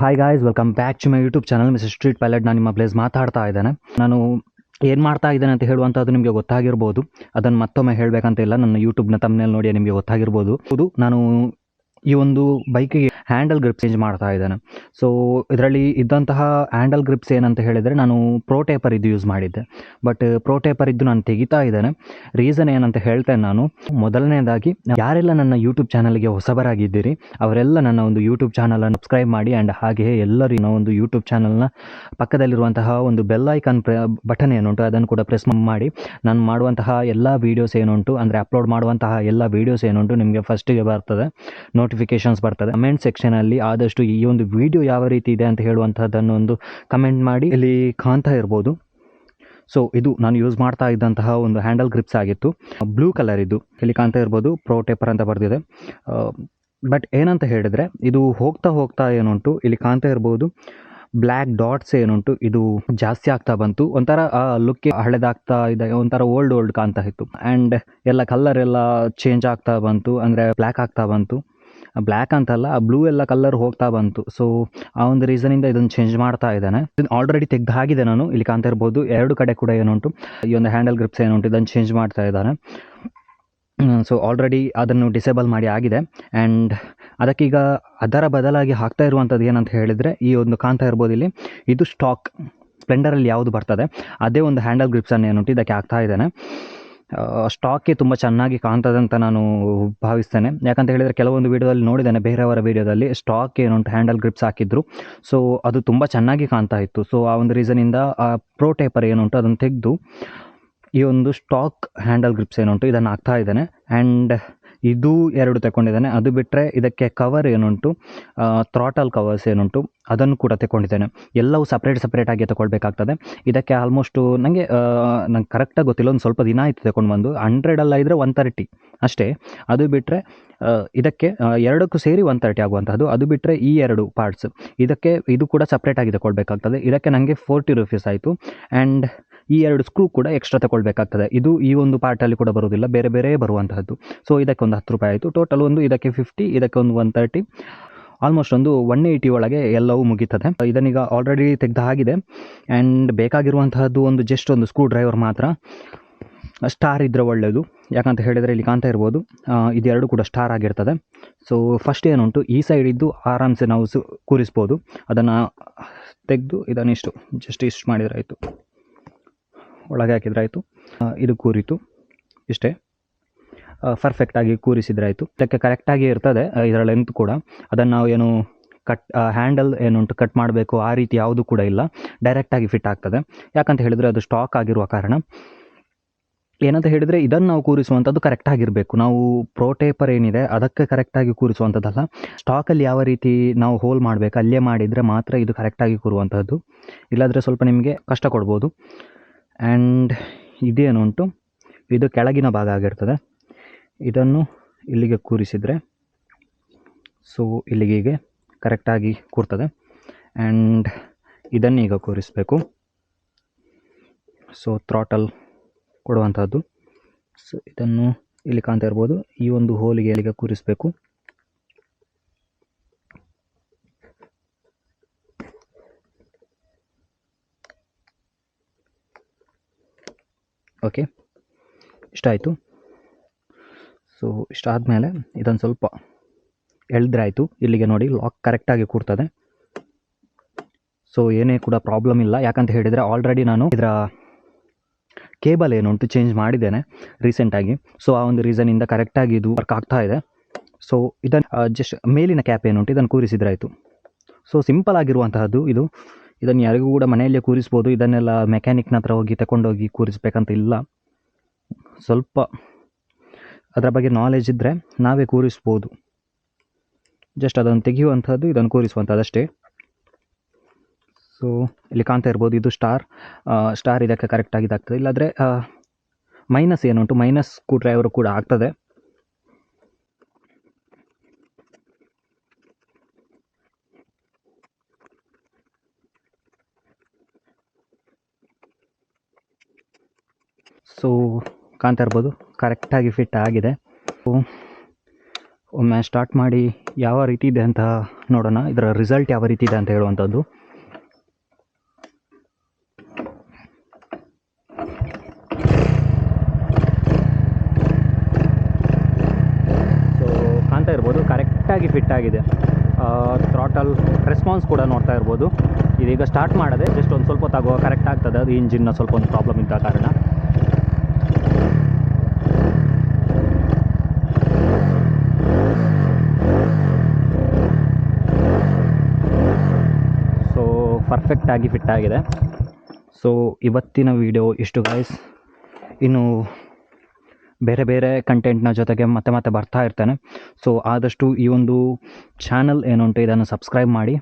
Hi guys welcome back to my YouTube channel miss street pilot ನಾನು ನಿಮ್ಮ place ಮಾತಾಡ್ತಾ ಇದ್ದೇನೆ. ನಾನು ಏನು ಮಾಡ್ತಾ ಇದ್ದೇನೆ ಅಂತ ಹೇಳುವಂಥದ್ದು ನಿಮಗೆ ಗೊತ್ತಾಗಿರ್ಬೋದು. ಅದನ್ನು ಮತ್ತೊಮ್ಮೆ ಹೇಳಬೇಕಂತ ಇಲ್ಲ. ನನ್ನ ಯೂಟ್ಯೂಬ್ನ ತಮ್ಮನೇಲಿ ನೋಡಿ ನಿಮಗೆ ಗೊತ್ತಾಗಿರ್ಬೋದು. ಹೌದು, ನಾನು ಈ ಒಂದು ಬೈಕಿಗೆ ಹ್ಯಾಂಡಲ್ ಗ್ರಿಪ್ ಚೇಂಜ್ ಮಾಡ್ತಾ ಇದ್ದಾನೆ. ಸೊ ಇದರಲ್ಲಿ ಇದ್ದಂತಹ ಹ್ಯಾಂಡಲ್ ಗ್ರಿಪ್ಸ್ ಏನಂತ ಹೇಳಿದರೆ ನಾನು ಪ್ರೋ ಟೇಪರ್ ಇದು ಯೂಸ್ ಮಾಡಿದ್ದೆ. ಬಟ್ ಪ್ರೋ ಟೇಪರ್ ಇದ್ದು ನಾನು ತೆಗಿತಾ ಇದ್ದೇನೆ. ರೀಸನ್ ಏನಂತ ಹೇಳ್ತೇನೆ ನಾನು. ಮೊದಲನೇದಾಗಿ, ಯಾರೆಲ್ಲ ನನ್ನ ಯೂಟ್ಯೂಬ್ ಚಾನಲ್ಗೆ ಹೊಸಬರಾಗಿದ್ದೀರಿ, ಅವರೆಲ್ಲ ನನ್ನ ಒಂದು ಯೂಟ್ಯೂಬ್ ಚಾನಲನ್ನು ಸಬ್ಸ್ಕ್ರೈಬ್ ಮಾಡಿ ಆ್ಯಂಡ್ ಹಾಗೆಯೇ ಎಲ್ಲರೂ ನನ್ನ ಒಂದು ಯೂಟ್ಯೂಬ್ ಚಾನಲ್ನ ಪಕ್ಕದಲ್ಲಿರುವಂತಹ ಒಂದು ಬೆಲ್ ಐಕಾನ್ ಪ್ರ ಬಟನ್ ಏನುಂಟು ಅದನ್ನು ಕೂಡ ಪ್ರೆಸ್ ಮಾಡಿ. ನಾನು ಮಾಡುವಂತಹ ಎಲ್ಲ ವೀಡಿಯೋಸ್ ಏನುಂಟು ಅಂದರೆ ಅಪ್ಲೋಡ್ ಮಾಡುವಂತಹ ಎಲ್ಲ ವೀಡಿಯೋಸ್ ಏನುಂಟು ನಿಮಗೆ ಫಸ್ಟಿಗೆ ಬರ್ತದೆ. ನೋಟಿಫಿಕೇಷನ್ಸ್ ಬರ್ತದೆ. ಕಮೆಂಟ್ ಸೆಕ್ಷನಲ್ಲಿ ಆದಷ್ಟು ಈ ಒಂದು ವಿಡಿಯೋ ಯಾವ ರೀತಿ ಇದೆ ಅಂತ ಹೇಳುವಂಥದ್ದನ್ನು ಒಂದು ಕಮೆಂಟ್ ಮಾಡಿ. ಇಲ್ಲಿ ಕಾಣ್ತಾ ಇರ್ಬೋದು. ಸೊ ಇದು ನಾನು ಯೂಸ್ ಮಾಡ್ತಾ ಇದ್ದಂತಹ ಒಂದು ಹ್ಯಾಂಡಲ್ ಗ್ರಿಪ್ಸ್ ಆಗಿತ್ತು. ಬ್ಲೂ ಕಲರ್ ಇದು. ಇಲ್ಲಿ ಕಾಣ್ತಾ ಇರ್ಬೋದು ಪ್ರೋ ಟೇಪರ್ ಅಂತ ಬರೆದಿದೆ. ಬಟ್ ಏನಂತ ಹೇಳಿದರೆ, ಇದು ಹೋಗ್ತಾ ಹೋಗ್ತಾ ಏನುಂಟು, ಇಲ್ಲಿ ಕಾಣ್ತಾ ಇರ್ಬೋದು ಬ್ಲ್ಯಾಕ್ ಡಾಟ್ಸ್ ಏನುಂಟು, ಇದು ಜಾಸ್ತಿ ಆಗ್ತಾ ಬಂತು. ಒಂಥರ ಲುಕ್ ಹಳೆದಾಗ್ತಾ ಇದೆ, ಒಂಥರ ಓಲ್ಡ್ ಓಲ್ಡ್ ಕಾಣ್ತಾ ಇತ್ತು. ಆ್ಯಂಡ್ ಎಲ್ಲ ಕಲರ್ ಎಲ್ಲ ಚೇಂಜ್ ಆಗ್ತಾ ಬಂತು, ಅಂದರೆ ಬ್ಲ್ಯಾಕ್ ಆಗ್ತಾ ಬಂತು. ಬ್ಲ್ಯಾಕ್ ಅಂತಲ್ಲ, ಆ ಬ್ಲೂ ಎಲ್ಲ ಕಲರ್ ಹೋಗ್ತಾ ಬಂತು. ಸೊ ಆ ಒಂದು ರೀಸನಿಂದ ಇದನ್ನು ಚೇಂಜ್ ಮಾಡ್ತಾ ಇದ್ದಾನೆ. ಆಲ್ರೆಡಿ ತೆಗ್ದು ಹಾಕಿದೆ ನಾನು. ಇಲ್ಲಿ ಕಾಣ್ತಾ ಇರ್ಬೋದು ಎರಡು ಕಡೆ ಕೂಡ ಏನುಂಟು. ಈ ಒಂದು ಹ್ಯಾಂಡಲ್ ಗ್ರಿಪ್ಸ್ ಏನುಂಟು, ಇದನ್ನು ಚೇಂಜ್ ಮಾಡ್ತಾ ಇದ್ದಾನೆ. ಸೊ ಆಲ್ರೆಡಿ ಅದನ್ನು ಡಿಸೇಬಲ್ ಮಾಡಿ ಆಗಿದೆ. ಆ್ಯಂಡ್ ಅದಕ್ಕೀಗ ಅದರ ಬದಲಾಗಿ ಹಾಕ್ತಾ ಇರುವಂಥದ್ದು ಏನಂತ ಹೇಳಿದರೆ, ಈ ಒಂದು ಕಾಣ್ತಾ ಇರ್ಬೋದು ಇಲ್ಲಿ. ಇದು ಸ್ಟಾಕ್ ಸ್ಪ್ಲೆಂಡರಲ್ಲಿ ಯಾವುದು ಬರ್ತದೆ, ಅದೇ ಒಂದು ಹ್ಯಾಂಡಲ್ ಗ್ರಿಪ್ಸನ್ನು ಏನುಂಟು ಇದಕ್ಕೆ ಹಾಕ್ತಾ ಇದ್ದಾನೆ. ಸ್ಟಾಕೆ ತುಂಬ ಚೆನ್ನಾಗಿ ಕಾಣ್ತದೆ ಅಂತ ನಾನು ಭಾವಿಸ್ತೇನೆ. ಯಾಕಂತ ಹೇಳಿದರೆ ಕೆಲವೊಂದು ವೀಡಿಯೋದಲ್ಲಿ ನೋಡಿದ್ದೇನೆ ಬೇರೆಯವರ ವೀಡಿಯೋದಲ್ಲಿ ಸ್ಟಾಕ್ ಏನುಂಟು ಹ್ಯಾಂಡಲ್ ಗ್ರಿಪ್ಸ್ ಹಾಕಿದ್ರು. ಸೊ ಅದು ತುಂಬ ಚೆನ್ನಾಗಿ ಕಾಣ್ತಾ ಇತ್ತು. ಸೊ ಆ ಒಂದು ರೀಸನಿಂದ ಆ ಪ್ರೋ ಟೇಪರ್ ಏನುಂಟು ಅದನ್ನು ತೆಗೆದು, ಈ ಒಂದು ಸ್ಟಾಕ್ ಹ್ಯಾಂಡಲ್ ಗ್ರಿಪ್ಸ್ ಏನುಂಟು ಇದನ್ನು ಹಾಕ್ತಾ ಇದ್ದೇನೆ. ಆ್ಯಂಡ್ ಇದು ಎರಡು ತಗೊಂಡಿದ್ದಾನೆ ಅದು ಬಿಟ್ಟರೆ ಇದಕ್ಕೆ ಕವರ್ ಏನುಂಟು? ಥ್ರಾಟಲ್ ಕವರ್ಸ್ ಏನುಂಟು? ಅದನ್ನು ಕೂಡ ತಗೊಂಡಿದ್ದೇನೆ ಎಲ್ಲವೂ ಸಪ್ರೇಟ್ ಸಪ್ರೇಟಾಗಿ ತಗೊಳ್ಬೇಕಾಗ್ತದೆ. ಇದಕ್ಕೆ ಆಲ್ಮೋಸ್ಟು ನನಗೆ ನಂಗೆ ಕರೆಕ್ಟಾಗಿ ಗೊತ್ತಿಲ್ಲ. ಒಂದು ಸ್ವಲ್ಪ ದಿನ ಆಯಿತು ತಗೊಂಡು ಬಂದು. ಹಂಡ್ರೆಡಲ್ಲ ಇದ್ದರೆ ಒನ್ ತರ್ಟಿ ಅಷ್ಟೇ. ಅದು ಬಿಟ್ಟರೆ ಇದಕ್ಕೆ ಎರಡಕ್ಕೂ ಸೇರಿ ಒನ್ ತರ್ಟಿ ಆಗುವಂಥದ್ದು ಅದು ಬಿಟ್ಟರೆ ಈ ಎರಡು ಪಾರ್ಟ್ಸ್ ಇದಕ್ಕೆ ಇದು ಕೂಡ ಸಪ್ರೇಟಾಗಿ ತಗೊಳ್ಬೇಕಾಗ್ತದೆ. ಇದಕ್ಕೆ ನನಗೆ ಫೋರ್ಟಿ ರುಪೀಸ್ ಆಯಿತು. ಆ್ಯಂಡ್ ಈ ಎರಡು ಸ್ಕ್ರೂ ಕೂಡ ಎಕ್ಸ್ಟ್ರಾ ತಗೊಳ್ಬೇಕಾಗ್ತದೆ. ಇದು ಈ ಒಂದು ಪಾರ್ಟಲ್ಲಿ ಕೂಡ ಬರೋದಿಲ್ಲ ಬೇರೆ ಬೇರೆ ಬರುವಂತಹದ್ದು. ಸೊ ಇದಕ್ಕೆ ಒಂದು ಹತ್ತು ರೂಪಾಯಿ ಆಯಿತು. ಟೋಟಲ್ ಒಂದು ಇದಕ್ಕೆ ಫಿಫ್ಟಿ ಇದಕ್ಕೆ ಒಂದು ಒನ್ ತರ್ಟಿ ಆಲ್ಮೋಸ್ಟ್ ಒಂದು ಒನ್ ಏಯ್ಟಿ ಒಳಗೆ ಎಲ್ಲವೂ ಮುಗೀತದೆ. ಇದನ್ನೀಗ ಆಲ್ರೆಡಿ ತೆಗೆದು ಆಗಿದೆ ಆ್ಯಂಡ್ ಬೇಕಾಗಿರುವಂತಹದ್ದು ಒಂದು ಜಸ್ಟ್ ಒಂದು ಸ್ಕ್ರೂ ಡ್ರೈವರ್ ಮಾತ್ರ. ಸ್ಟಾರ್ ಇದ್ದರೆ ಒಳ್ಳೆಯದು ಯಾಕಂತ ಹೇಳಿದರೆ ಇಲ್ಲಿ ಕಾಣ್ತಾ ಇರ್ಬೋದು ಇದೆರಡು ಕೂಡ ಸ್ಟಾರ್ ಆಗಿರ್ತದೆ. ಸೊ ಫಸ್ಟ್ ಏನುಂಟು? ಈ ಸೈಡ್ ಇದ್ದು ಆರಾಮ್ಸೆ ನಾವು ಸು, ಕೂರಿಸ್ಬೋದು. ಅದನ್ನು ತೆಗೆದು ಇದನ್ನಿಷ್ಟು ಜಸ್ಟ್ ಇಷ್ಟು ಮಾಡಿದರೆ ಆಯಿತು. ಒಳಗೆ ಹಾಕಿದ್ರಾಯಿತು. ಇದು ಕೂರಿತು. ಇಷ್ಟೇ. ಪರ್ಫೆಕ್ಟಾಗಿ ಕೂರಿಸಿದ್ರಾಯಿತು. ಇದಕ್ಕೆ ಕರೆಕ್ಟಾಗಿ ಇರ್ತದೆ ಇದರ ಲೆಂತ್ ಕೂಡ. ಅದನ್ನು ನಾವು ಏನು ಕಟ್ ಹ್ಯಾಂಡಲ್ ಏನುಂಟು ಕಟ್ ಮಾಡಬೇಕು ಆ ರೀತಿ ಯಾವುದು ಕೂಡ ಇಲ್ಲ. ಡೈರೆಕ್ಟಾಗಿ ಫಿಟ್ ಆಗ್ತದೆ. ಯಾಕಂತ ಹೇಳಿದರೆ ಅದು ಸ್ಟಾಕ್ ಆಗಿರುವ ಕಾರಣ. ಏನಂತ ಹೇಳಿದರೆ ಇದನ್ನು ನಾವು ಕೂರಿಸುವಂಥದ್ದು ಕರೆಕ್ಟಾಗಿರಬೇಕು ನಾವು ಪ್ರೋಟೇಪರ್ ಏನಿದೆ, ಅದಕ್ಕೆ ಕರೆಕ್ಟಾಗಿ ಕೂರಿಸುವಂಥದ್ದಲ್ಲ. ಸ್ಟಾಕಲ್ಲಿ ಯಾವ ರೀತಿ ನಾವು ಹೋಲ್ ಮಾಡಬೇಕು, ಅಲ್ಲೇ ಮಾಡಿದರೆ ಮಾತ್ರ ಇದು ಕರೆಕ್ಟಾಗಿ ಕೂರುವಂಥದ್ದು. ಇಲ್ಲಾದರೆ ಸ್ವಲ್ಪ ನಿಮಗೆ ಕಷ್ಟ ಕೊಡ್ಬೋದು. ಆ್ಯಂಡ್ ಇದೇನುಂಟು ಇದು ಕೆಳಗಿನ ಭಾಗ ಆಗಿರ್ತದೆ. ಇದನ್ನು ಇಲ್ಲಿಗೆ ಕೂರಿಸಿದರೆ ಸೊ ಇಲ್ಲಿಗೆ ಹೀಗೆ ಕರೆಕ್ಟಾಗಿ ಕೂರ್ತದೆ. ಆ್ಯಂಡ್ ಇದನ್ನು ಈಗ ಕೂರಿಸಬೇಕು. ಸೊ ಥ್ರಾಟಲ್ ಕೊಡುವಂಥದ್ದು ಸೊ ಇದನ್ನು ಇಲ್ಲಿ ಕಾಣ್ತಾ ಇರ್ಬೋದು. ಈ ಒಂದು ಹೋಲಿಗೆ ಇಲ್ಲಿಗೆ ಕೂರಿಸಬೇಕು. ಓಕೆ ಇಷ್ಟಾಯಿತು ಸೊ ಇಷ್ಟಾದಮೇಲೆ ಇದೊಂದು ಸ್ವಲ್ಪ ಎಳೆದ್ರೆ ಆಯಿತು ಇಲ್ಲಿಗೆ ನೋಡಿ ಲಾಕ್ ಕರೆಕ್ಟಾಗಿ ಕೂರ್ತದೆ. ಸೊ ಏನೇ ಕೂಡ ಪ್ರಾಬ್ಲಮ್ ಇಲ್ಲ. ಯಾಕಂತ ಹೇಳಿದರೆ ಆಲ್ರೆಡಿ ನಾನು ಇದರ ಕೇಬಲ್ ಏನುಂಟು ಚೇಂಜ್ ಮಾಡಿದ್ದೇನೆ ರೀಸೆಂಟಾಗಿ ಸೊ ಆ ಒಂದು ರೀಸನಿಂದ ಕರೆಕ್ಟಾಗಿ ಇದು ವರ್ಕ್ ಆಗ್ತಾ ಇದೆ. ಸೊ ಇದನ್ನು ಜಸ್ಟ್ ಮೇಲಿನ ಕ್ಯಾಪ್ ಏನುಂಟು ಇದನ್ನು ಕೂರಿಸಿದ್ರಾಯಿತು. ಸೊ ಸಿಂಪಲ್ ಆಗಿರುವಂತಹದ್ದು ಇದು. ಇದನ್ನು ಯಾರಿಗೂ ಕೂಡ ಮನೆಯಲ್ಲೇ ಕೂರಿಸ್ಬೋದು. ಇದನ್ನೆಲ್ಲ ಮೆಕ್ಯಾನಿಕ್ನ ಹತ್ರ ಹೋಗಿ ತಗೊಂಡೋಗಿ ಕೂರಿಸ್ಬೇಕಂತ ಇಲ್ಲ. ಸ್ವಲ್ಪ ಅದರ ಬಗ್ಗೆ ನಾಲೆಜ್ ಇದ್ದರೆ ನಾವೇ ಕೂರಿಸ್ಬೋದು. ಜಸ್ಟ್ ಅದನ್ನು ತೆಗೆಯುವಂಥದ್ದು, ಇದನ್ನು ಕೂರಿಸುವಂಥದ್ದು ಅಷ್ಟೇ. ಸೊ ಇಲ್ಲಿ ಕಾಣ್ತಾ ಇರ್ಬೋದು, ಇದು ಸ್ಟಾರ್ ಸ್ಟಾರ್ ಇದಕ್ಕೆ ಕರೆಕ್ಟಾಗಿ ಇದಾಗ್ತದೆ. ಇಲ್ಲಾದರೆ ಮೈನಸ್ ಏನುಂಟು? ಮೈನಸ್ ಕೂಡ ಡ್ರೈವರು ಕೂಡ ಆಗ್ತದೆ. ಸೊ ಕಾಣ್ತಾ ಇರ್ಬೋದು ಕರೆಕ್ಟಾಗಿ ಫಿಟ್ ಆಗಿದೆ. ಒಮ್ಮೆ ಸ್ಟಾರ್ಟ್ ಮಾಡಿ ಯಾವ ರೀತಿ ಇದೆ ಅಂತ ನೋಡೋಣ. ಇದರ ರಿಸಲ್ಟ್ ಯಾವ ರೀತಿ ಇದೆ ಅಂತ ಹೇಳುವಂಥದ್ದು. ಸೊ ಕಾಣ್ತಾ ಇರ್ಬೋದು ಕರೆಕ್ಟಾಗಿ ಫಿಟ್ ಆಗಿದೆ. ಥ್ರಾಟಲ್ ರೆಸ್ಪಾನ್ಸ್ ಕೂಡ ನೋಡ್ತಾ ಇರ್ಬೋದು. ಇದೀಗ ಸ್ಟಾರ್ಟ್ ಮಾಡದೆ ಜಸ್ಟ್ ಒಂದು ಸ್ವಲ್ಪ ತಗೋ ಕರೆಕ್ಟ್ ಆಗ್ತದೆ. ಅದು ಇಂಜಿನ್ನ ಸ್ವಲ್ಪ ಒಂದು ಪ್ರಾಬ್ಲಮ್ ಇದ್ದ ಕಾರಣ ಸೊ ಪರ್ಫೆಕ್ಟಾಗಿ ಫಿಟ್ ಆಗಿದೆ. ಸೊ ಇವತ್ತಿನ ವಿಡಿಯೋ ಇಷ್ಟು ಗೈಸ್ ಇನ್ನು ಬೇರೆ ಬೇರೆ ಕಂಟೆಂಟ್ನ ಜೊತೆಗೆ ಮತ್ತೆ ಮತ್ತೆ ಬರ್ತಾ ಇರ್ತೇನೆ. ಸೊ ಆದಷ್ಟು ಈ ಒಂದು ಚಾನಲ್ ಏನುಂಟು ಇದನ್ನು ಸಬ್ಸ್ಕ್ರೈಬ್ ಮಾಡಿ.